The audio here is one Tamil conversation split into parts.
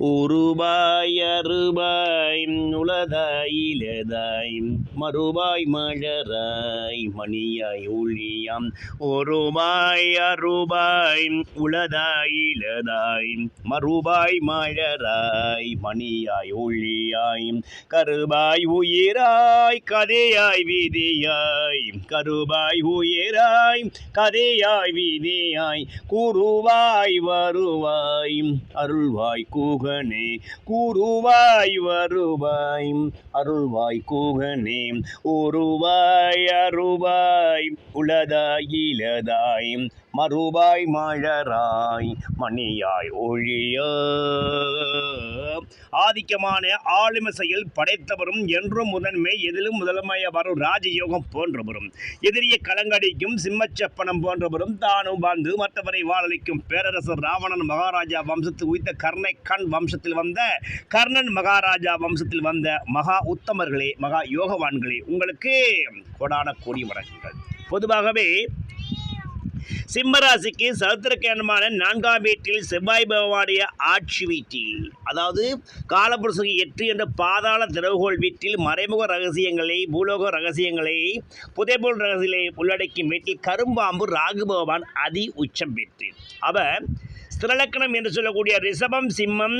உருபாய் அருபாய் உளதாய் இலதாய் மறுபாய் மழராய் மணியாய் ஒளியாம். ஒருபாய் அருபாய் உளதாய் இலதாய் மறுபாய் மழராய் மணியாய் ஒளியாய். கருபாய் உயிராய் கதையாய் விதியாய். கருபாய் உயிராய் கதையாய் விதியாய். குருவாய் வருவாய் அருள்வாய் கூக கூகனே கூறுவாய் வருவாய். அருள்வாய் கூகனே ஒருவாய் அருவாய். உளதாய் இலதாய் மறுபாய் மழராய் மணியாய் ஒழிய. ஆதிக்கமான ஆளுமை செயல் படைத்தவரும் என்றும் முதன்மை எதிலும் முதன்மைய வரும் ராஜயோகம் போன்றவரும். எதிரிய கலங்கடிக்கும் சிம்மச்சப்பனம் போன்றவரும் தானும் வாழ்ந்து மற்றவரை வாழளிக்கும் பேரரசர் ராவணன் மகாராஜா வம்சத்தில் உயிர்த்த கர்ணை கண் வம்சத்தில் வந்த கர்ணன் மகாராஜா வம்சத்தில் வந்த மகா உத்தமர்களே மகா யோகவான்களே உங்களுக்கு கொடான கோடி வணக்கங்கள். பொதுவாகவே சிம்மராசிக்கு சதுத்திரக்கேணமான நான்காம் வீட்டில் செவ்வாய் பகவானுடைய ஆட்சி வீட்டில் அதாவது காலபுருஷகி எட்டு என்ற பாதாள திறவுகோள் வீட்டில் மறைமுக ரகசியங்களை பூலோக ரகசியங்களை புதைபோல் ரகசியங்களை உள்ளடக்கும் வீட்டில் கரும்பாம்பு ராகு பகவான் அதி உச்சம் பெற்று. அவர் ஸ்திரலக்கணம் என்று சொல்லக்கூடிய ரிஷபம் சிம்மம்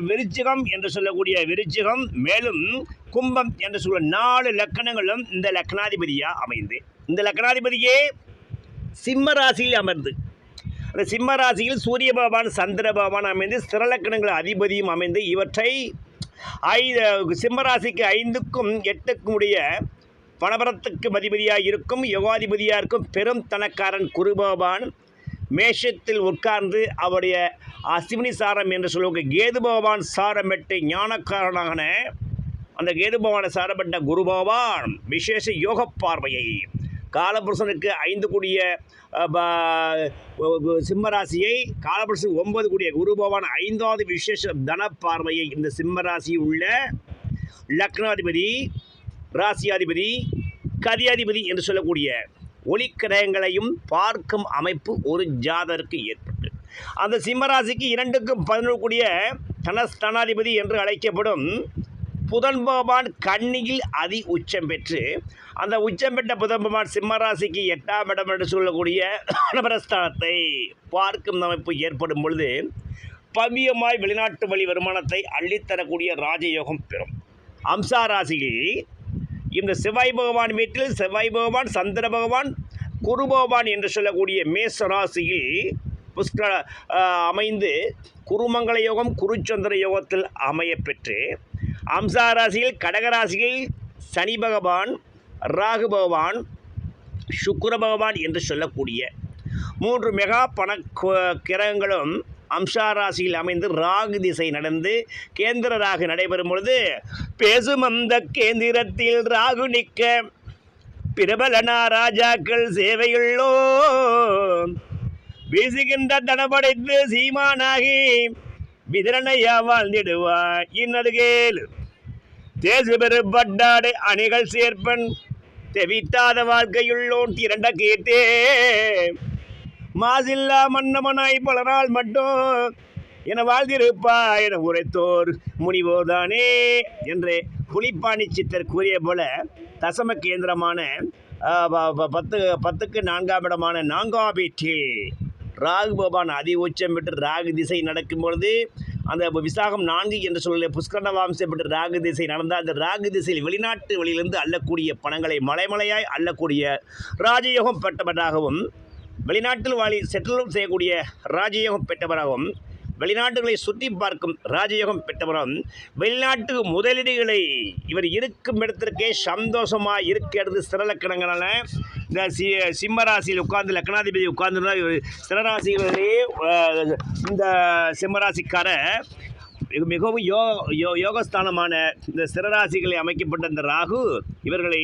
விருச்சிகம் என்று சொல்லக்கூடிய விருச்சிகம் மேலும் கும்பம் என்று சொல்ல நாலு லக்கணங்களும் இந்த லக்னாதிபதியாக அமைந்து இந்த லக்னாதிபதியே சிம்ம ராசியில் அமர்ந்து. அந்த சிம்ம ராசியில் சூரிய பகவான் சந்திர பகவான் அமைந்து ஸ்திரலக்கணங்கள் அதிபதியும் அமைந்து இவற்றை ஐ சிம்மராசிக்கு ஐந்துக்கும் எட்டுக்கும் உடைய பணபரத்துக்கு அதிபதியாக இருக்கும் யோகாதிபதியாக இருக்கும் பெரும் தனக்காரன் குரு பகவான் மேஷத்தில் உட்கார்ந்து அவருடைய அஸ்வினி சாரம் என்று சொல்லுவாங்க. கேது பகவான் சாரமிட்டு ஞானக்காரனான அந்த கேது பகவானை சாரப்பட்ட குரு பகவான் விசேஷ யோக பார்வையை காலபுருஷனுக்கு ஐந்து கூடிய சிம்மராசியை காலபுருஷன் ஒன்பது கூடிய குரு பகவான் ஐந்தாவது விசேஷ தன பார்வையை இந்த சிம்மராசி உள்ள லக்னாதிபதி ராசியாதிபதி கதியாதிபதி என்று சொல்லக்கூடிய ஒளிக்கிரகங்களையும் பார்க்கும் அமைப்பு ஒரு ஜாதருக்கு ஏற்பட்டு. அந்த சிம்மராசிக்கு இரண்டுக்கும் பதினொரு கூடிய தனஸ்தானாதிபதி என்று அழைக்கப்படும் புதன் பகவான் கன்னியில் அதி உச்சம் பெற்று அந்த உச்சம் பெற்ற புதன் பகவான் சிம்மராசிக்கு எட்டாம் இடம் என்று சொல்லக்கூடிய நபரஸ்தானத்தை பார்க்கும் அமைப்பு ஏற்படும் பொழுது பவியமாய் வெளிநாட்டு வழி வருமானத்தை அள்ளித்தரக்கூடிய ராஜயோகம் பெறும். அம்சா ராசியில் இந்த செவ்வாய் பகவான் வீட்டில் செவ்வாய் பகவான் சந்திர பகவான் குரு பகவான் என்று சொல்லக்கூடிய மேச ராசியில் புஷ்கர அமைந்து குருமங்கள யோகம் குருச்சந்திர யோகத்தில் அமையப்பெற்று அம்சா ராசியில் கடகராசியில் சனி பகவான் ராகு பகவான் சுக்கர பகவான் என்று சொல்லக்கூடிய மூன்று மெகா பண கிரகங்களும் அம்சா ராசியில் அமைந்து ராகு திசை நடந்து கேந்திர ராகு நடைபெறும் பொழுது பேசும் அந்த கேந்திரத்தில் ராகு நிற்க பிரபலனா ராஜாக்கள் சேவையுள்ளோ வீசுகின்ற தனப்படைத்து சீமானாகி விதிரனையா வாழ்ந்திடுவாய். இன்னது கேளு தேசு பெருப்பட்டாடை அணிகள் சேர்ப்பன். தெவித்தாத வாழ்க்கையுள்ளோன் திரண்ட கேட்டே மாசில்லா மன்னமனாய் பல நாள் மட்டும் என வாழ்ந்திருப்பா என உரைத்தோர் முனிவோதானே என்று புலிப்பாணி சித்தர் கூறிய போல தசம கேந்திரமான பத்து பத்துக்கு நான்காம் இடமான நாங்காபீட்டில் ராகு பகவான் அதி உச்சம் பெற்று ராகு திசை நடக்கும் பொழுது அந்த விசாகம் நான்கு என்று சொல்ல புஷ்கரண வாம்சம் பெற்று ராகு திசை நடந்தால் அந்த ராகு திசையில் வெளிநாட்டு வழியிலிருந்து அள்ளக்கூடிய பணங்களை மலைமலையாய் அள்ளக்கூடிய ராஜயோகம் பெற்றவராகவும் வெளிநாட்டில் வாழி செட்டிலும் செய்யக்கூடிய ராஜயோகம் பெற்றவராகவும் வெளிநாடுகளை சுற்றி பார்க்கும் ராஜயோகம் பெற்றவரும் வெளிநாட்டு முதலீடுகளை இவர் இருக்கும் இடத்திற்கே சந்தோஷமாக இருக்கிறது ஸ்திரலக்கணங்களான இந்த சி சிம்மராசியில் உட்கார்ந்து லக்னாதிபதி உட்கார்ந்துருந்தா இவர் ஸ்திரராசிகளிலே இந்த சிம்மராசிக்கார மிகவும் யோ யோ யோகஸ்தானமான இந்த சிறராசிகளை அமைக்கப்பட்ட இந்த ராகு இவர்களை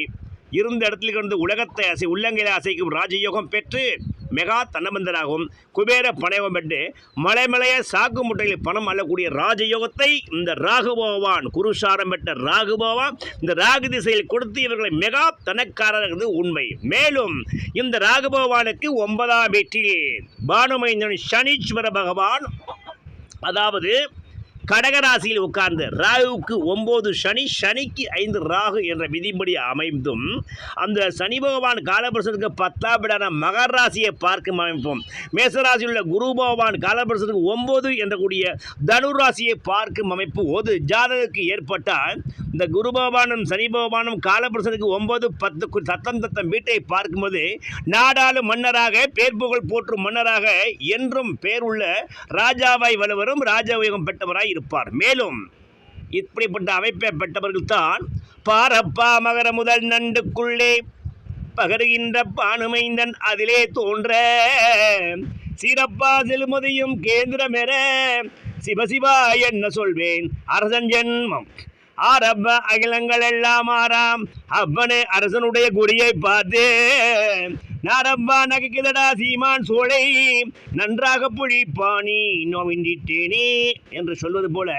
இருந்த இடத்துல கொண்டு உலகத்தை அசை உள்ளங்கையில அசைக்கும் ராஜயோகம் பெற்று மெகா தன்னபந்தராகவும் குபேர பணயம் பெற்று மலைமலைய சாக்கு முட்டையில் பணம் அல்லக்கூடிய ராஜயோகத்தை இந்த ராகுபவான் குருசாரம் பெற்ற ராகுபவான் இந்த ராகு திசையில் கொடுத்து இவர்களை மெகா தனக்காரர்கள் உண்மை. மேலும் இந்த ராகுபவானுக்கு ஒன்பதாம் வீட்டில் பானுமைந்தன் சனீஸ்வர பகவான் அதாவது கடகராசியில் உட்கார்ந்து ராகுவுக்கு ஒம்பது சனி சனிக்கு ஐந்து ராகு என்ற விதிப்படி அமைந்தும் அந்த சனி பகவான் காலபுருஷனுக்கு பத்தாம் வீடான ராசியை பார்க்கும் அமைப்பும் மேசராசியில் உள்ள குரு பகவான் காலபுருஷனுக்கு ஒம்பது என்ற கூடிய தனுர் ராசியை பார்க்கும் அமைப்பு ஒரு ஜாதகத்துக்கு ஏற்பட்டால் இந்த குரு பகவானும் சனி பகவானும் காலபுருஷனுக்கு ஒன்பது பத்து கு- தத்தம் தத்தம் வீட்டை பார்க்கும்போது நாடாளும் மன்னராக பேர் புகழ் போற்றும் மன்னராக என்றும் பேருள்ள ராஜாவாய் வலுவரும் ராஜயோகம் பெற்றவராய் இருப்பார். மேலும் இப்படிப்பட்ட அமைப்பை பெற்றவர்கள் தான் பாரப்பா மகர முதல் நண்டுக்குள்ளே பகருகின்ற பானுமைந்தன் அதிலே தோன்ற சிறப்பா செலுமதியும் கேந்திரமெற சிவசிவா என்ன சொல்வேன்? அரசன் ஜென்மம். ஆரப்ப அகிலங்கள் எல்லாம் ஆறாம். அப்பனே அரசனுடைய குறியை பார்த்து. நாரப்பா நகைக்குதடா சீமான் சோலை நன்றாக புழிப்பானி நோவிண்டிட்டேனே என்று சொல்வது போல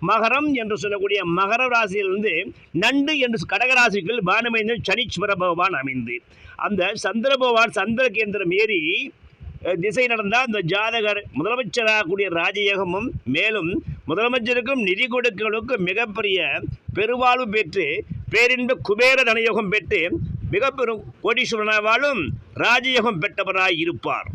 மகரம் என்று சொல்லக்கூடிய மகர ராசியிலிருந்து நண்டு என்று கடகராசிக்குள் பானமைந்தன் சனீஸ்வர பகவான் அமைந்து அந்த சந்திர பகவான் சந்திர கேந்திரம் ஏறி திசை நடந்தால் அந்த ஜாதகர் முதலமைச்சராகக்கூடிய ராஜயோகமும் மேலும் முதலமைச்சருக்கும் நிதி கொடுக்கலுக்கும் மிகப்பெரிய பெருவாழ்வு பெற்று பேரின்ப குபேர தனயோகம் பெற்று மிக பெரும் வாழும் ராஜயோகம் பெற்றவராய் இருப்பார்.